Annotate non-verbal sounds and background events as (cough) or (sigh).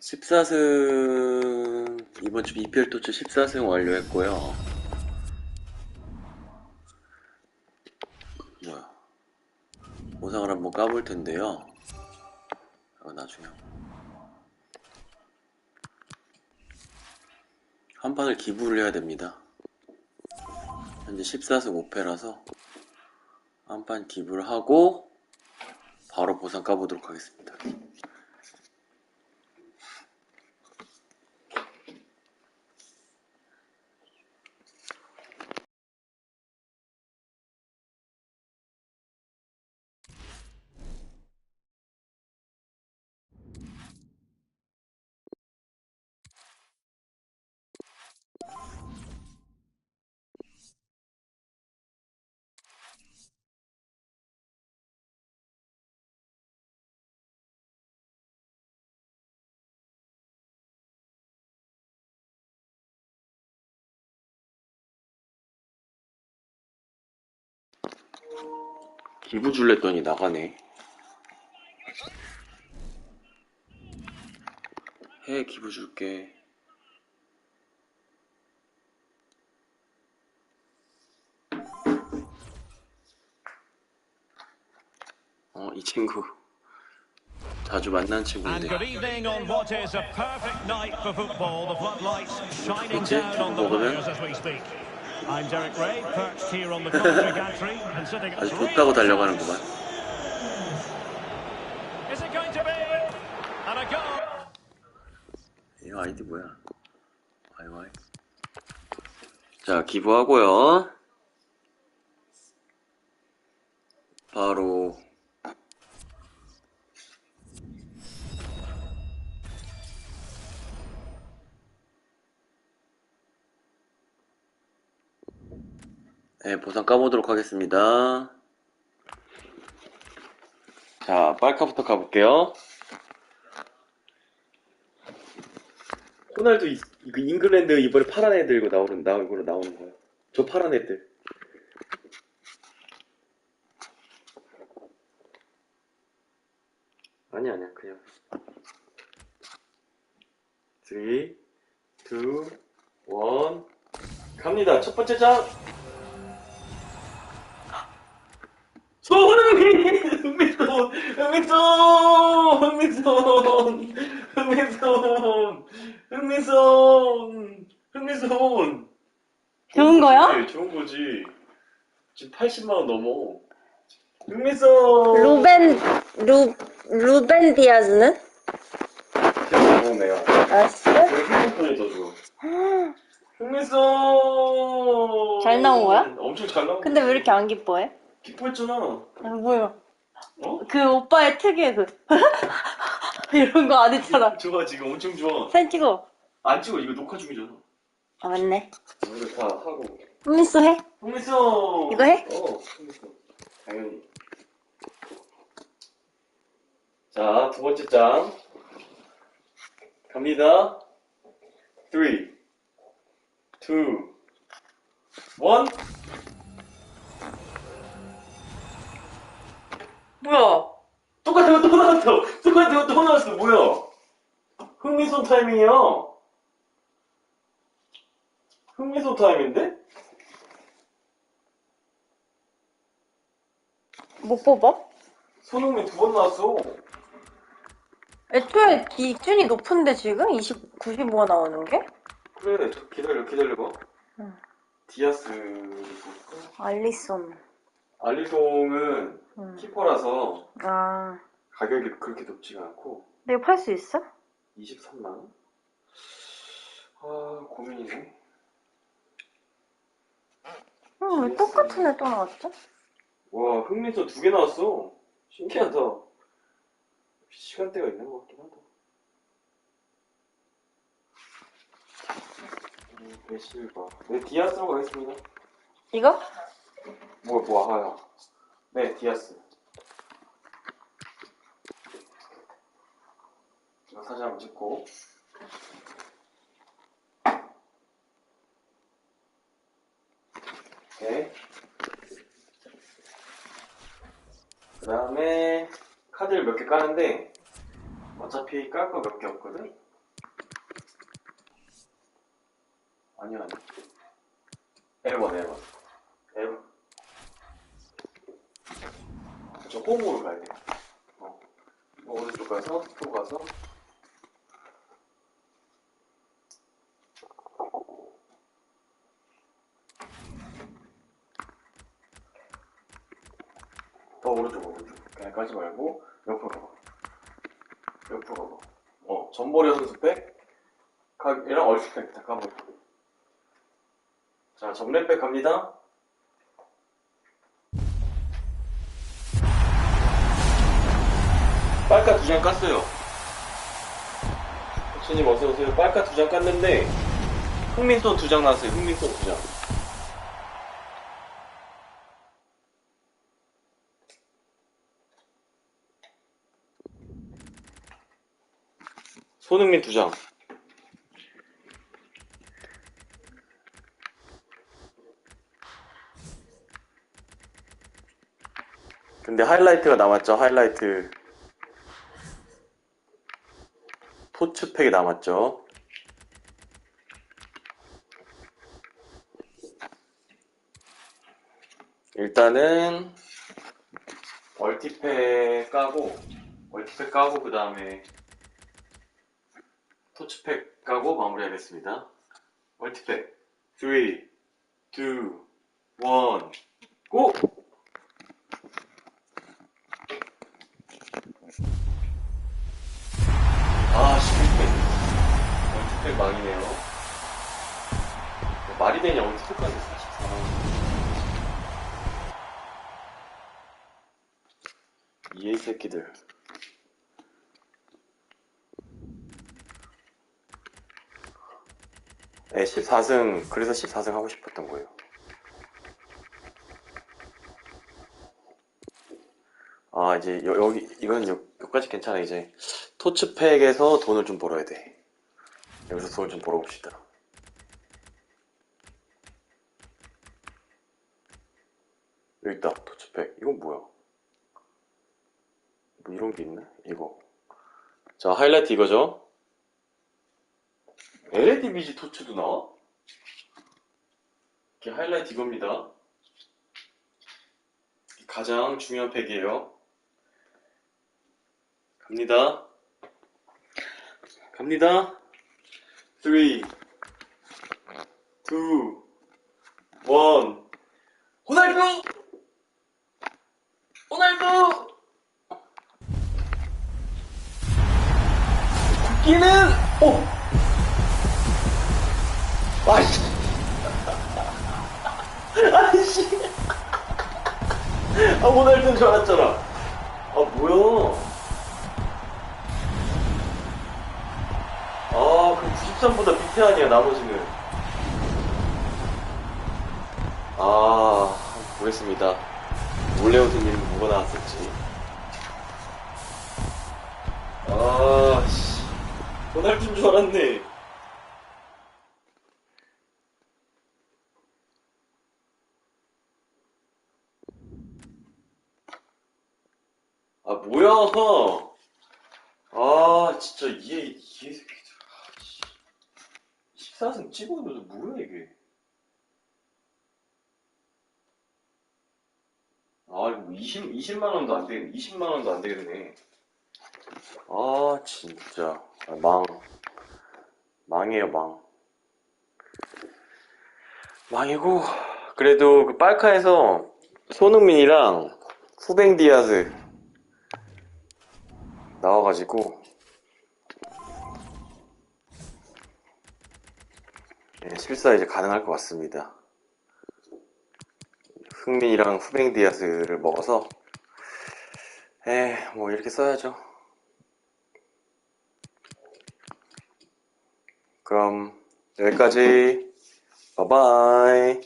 14승 이번 주 EPL 토츠 14승 완료했고요. 뭐야? 보상을 한번 까볼 텐데요. 이거 나중에 한 판을 기부를 해야 됩니다. 현재 14승 5패라서 한 판 기부를 하고 바로 보상 까보도록 하겠습니다. 기부 줄랬더니 나가네. 해 기부 줄게. 어, 이 친구. 자주 만난 친구인데. on the 먹으면? 아주 좋다고 달려가는구만. 이 아이디 뭐야? 와이와이. 자, 기부하고요. 바로 네, 보상 까보도록 하겠습니다. 자, 빨카부터 가볼게요. 호날두 이, 그 잉글랜드 이번에 파란 애들 이거 나오는 나 이거로 나오는 거야. 저 파란 애들. 아니 아니야 그냥. 3, 2, 1 갑니다. 첫 번째 장. 흥민손! 흥민손! 흥민손! 흥민손! 흥민손! 좋은 거야? 네, 좋은 거지. 지금 80만원 넘어. 흥민손! 루벤 루 루벤 디아즈는? 아 진짜? 더 좋아. 흥민손! 잘 나온 거야? 엄청 잘 나온 근데 왜 이렇게 안 기뻐해? 기뻐했잖아. 아, 뭐야? 어? 그 오빠의 특유의 그 (laughs) 이런 거 안 했잖아. 좋아, 지금 엄청 좋아. 사진 찍어. 안 찍어, 이거 녹화 중이잖아. 아 맞네. 이거 다 하고. 훈미소 해? 홍미소 이거 해? 어, 홍미소. 당연히. 자, 두 번째 장. 갑니다. 3, 2, 1. 뭐야? 똑같은 거또 나왔어! 똑같은 거또 나왔어! 뭐야? 흥미손 타이밍이야. 흥미손 타임인데? 못 뽑아? 손흥민 두 번 나왔어. 애초에 기준이 높은데 지금 20, 95가 나오는 게? 그래, 저 기다려, 기다려봐. 응. 디아스? 알리손. 알리송은 응. 키퍼라서 아, 가격이 그렇게 높지가 않고 내가 팔 수 있어? 23만 원? 아, 고민이네. 응, 왜 똑같은 애 또 나왔죠? 와, 흥민서 두 개 나왔어. 신기하다. 시간대가 있는 것 같긴 하다. 음, 베실바. 네, 디아스로 가겠습니다. 이거? 뭐, 뭐, 아야. 네, 디아스. 이거 사진 한번 찍고. 오케이. 그 다음에 카드를 몇 개 까는데 어차피 깔 거 몇 개 없거든? 아니요, 아니요. 1번, 1번. 저 홈으로 가야 돼. 어. 오른쪽 가서, 또 가서. 더 오른쪽, 오른쪽. 그냥 가지 말고, 옆으로 가봐. 옆으로 가봐. 어, 전보려 선수 백, 얘랑 얼핏백 다 까버려. 자, 전맨백 갑니다. 빨카 두장 깠어요. 손님 어서오세요. 빨카 두장 깠는데, 흥민손 두 장 나왔어요. 흥민손 두 장. 손흥민 두 장. 근데 하이라이트가 남았죠, 하이라이트. 토츠팩이 남았죠. 일단은, 멀티팩 까고, 멀티팩 까고, 그 다음에, 토츠팩 까고 마무리하겠습니다. 멀티팩. 3, 2, 1, 고! 망이네요. 말이 되냐, 멀티팩까지 44만 이해 새끼들. 네, 14승, 그래서 14승 하고 싶었던 거예요. 아, 이제, 여, 여기, 이건 여, 여기까지 괜찮아, 이제. 토츠팩에서 돈을 좀 벌어야 돼. 여기서 돈을 좀 벌어봅시다. 여기 있다, 토츠팩. 이건 뭐야? 뭐 이런 게 있나? 이거. 자, 하이라이트 이거죠? LED 비지 토츠도 나와? 이게 하이라이트 이겁니다. 가장 중요한 팩이에요. 갑니다. 갑니다. 3, 2, 1. 호날두! 호날두! 국기는, 오! 아이씨. (laughs) 아이씨. 아, 호날두인 줄 알았잖아. 아, 뭐야. 아, 그럼 93보다 밑에 아니야, 나머지는. 아, 보겠습니다. 몰래오드님 뭐가 나왔을지. 아, 씨. 호날두인 줄 알았네. 아, 뭐야. 아, 진짜 이해. 14승 찍어도 뭐야, 이게. 아, 이거 뭐 20, 20만원도 안 되겠네. 20만원도 안 되겠네. 아, 진짜. 아, 망. 망이에요, 망. 망이고, 그래도 그 빨카에서 손흥민이랑 후뱅 디아즈 나와가지고, 네, 실사 이제 가능할 것 같습니다. 흥민이랑 후뱅 디아스를 먹어서, 에, 뭐 이렇게 써야죠. 그럼 여기까지. 바이바이.